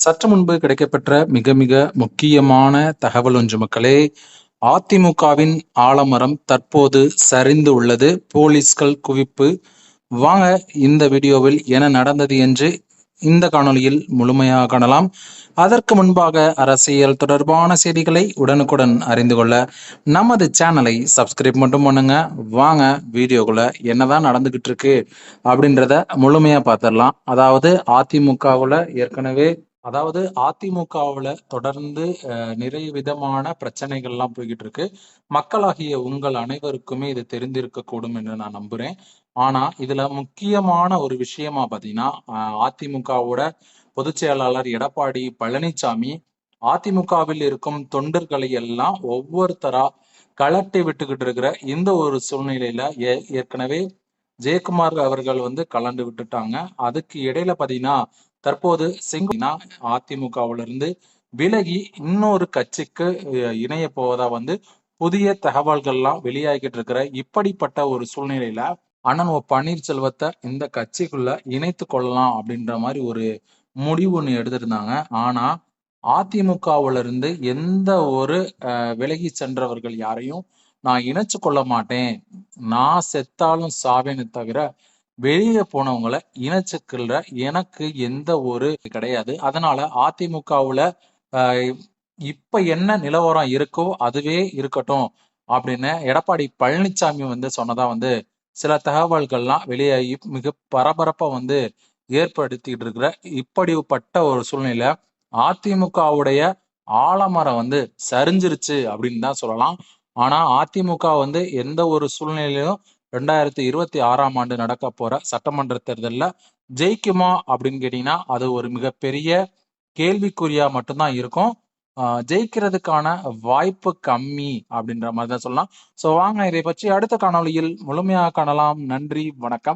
சற்று முன்பு கிடைக்கப்பெற்ற மிக மிக முக்கியமான தகவல் ஒன்று மக்களே அதிமுகவின் ஆலமரம் தற்போது சரிந்து உள்ளது. போலீஸ்கள் குவிப்பு. வாங்க இந்த வீடியோவில் என நடந்தது என்று இந்த காணொலியில் முழுமையாக காணலாம். அதற்கு முன்பாக அரசியல் தொடர்பான செய்திகளை உடனுக்குடன் அறிந்து கொள்ள நமது சேனலை சப்ஸ்கிரைப் மட்டும் பண்ணுங்க. வாங்க வீடியோக்குள்ள என்னதான் நடந்துகிட்டு இருக்கு அப்படின்றத முழுமையா பார்த்துடலாம். அதாவது அதிமுகவுல ஏற்கனவே அதாவது அதிமுகவுல தொடர்ந்து நிறைய விதமான பிரச்சனைகள்லாம் போய்கிட்டு இருக்கு மக்களாகிய உங்கள் அனைவருக்குமே இது தெரிந்திருக்கக்கூடும் என்று நான் நம்புறேன். ஆனா இதுல முக்கியமான ஒரு விஷயமா பாத்தீங்கன்னா அதிமுகவோட பொதுச் செயலாளர் எடப்பாடி பழனிசாமி அதிமுகவில் இருக்கும் தொண்டர்களை எல்லாம் ஒவ்வொருத்தரா கலட்டி விட்டுக்கிட்டு இருக்கிற இந்த ஒரு சூழ்நிலையில ஏற்கனவே ஜெயக்குமார் அவர்கள் வந்து கலந்து விட்டுட்டாங்க. அதுக்கு இடையில பாத்தீங்கன்னா தற்போது சிங்கினா அதிமுகவிலிருந்து விலகி இன்னொரு கட்சிக்கு இணைய போவதா வந்து புதிய தகவல்கள்லாம் வெளியாகிட்டு இருக்கிற இப்படிப்பட்ட ஒரு சூழ்நிலையில அண்ணன் ஓ பன்னீர்செல்வத்தை இந்த கட்சிக்குள்ள இணைத்து கொள்ளலாம் அப்படின்ற மாதிரி ஒரு முடிவு ஒன்று எடுத்திருந்தாங்க. ஆனா அதிமுகவுல இருந்து எந்த ஒரு விலகி சென்றவர்கள் யாரையும் நான் இணைச்சு கொள்ள மாட்டேன். நான் செத்தாலும் சாவேன்னு தவிர வெளியே போனவங்களை இணைச்சுக்கல்ற எனக்கு எந்த ஒரு கிடையாது. அதனால அதிமுகவுல இப்ப என்ன நிலவரம் இருக்கோ அதுவே இருக்கட்டும் அப்படின்னு எடப்பாடி பழனிசாமி வந்து சொன்னதா வந்து சில தகவல்கள்லாம் வெளியாகி மிக பரபரப்பா வந்து ஏற்படுத்திட்டு இருக்கிற இப்படிப்பட்ட ஒரு சூழ்நிலை அதிமுகவுடைய ஆலமரம் வந்து சரிஞ்சிருச்சு அப்படின்னு தான் சொல்லலாம். ஆனா அதிமுக வந்து எந்த ஒரு சூழ்நிலையிலும் ரெண்டாயிரத்தி இருபத்தி ஆறாம் ஆண்டு நடக்க போற சட்டமன்ற தேர்தலில் ஜெயிக்குமா அப்படின்னு கேட்டீங்கன்னா அது ஒரு மிகப்பெரிய கேள்விக்குறியா மட்டும்தான் இருக்கும். ஜெயிக்கிறதுக்கான வாய்ப்பு கம்மி அப்படின்ற மாதிரி தான் சொல்லலாம். ஸோ வாங்க இதை பற்றி அடுத்த காணொலியில் முழுமையாக காணலாம். நன்றி வணக்கம்.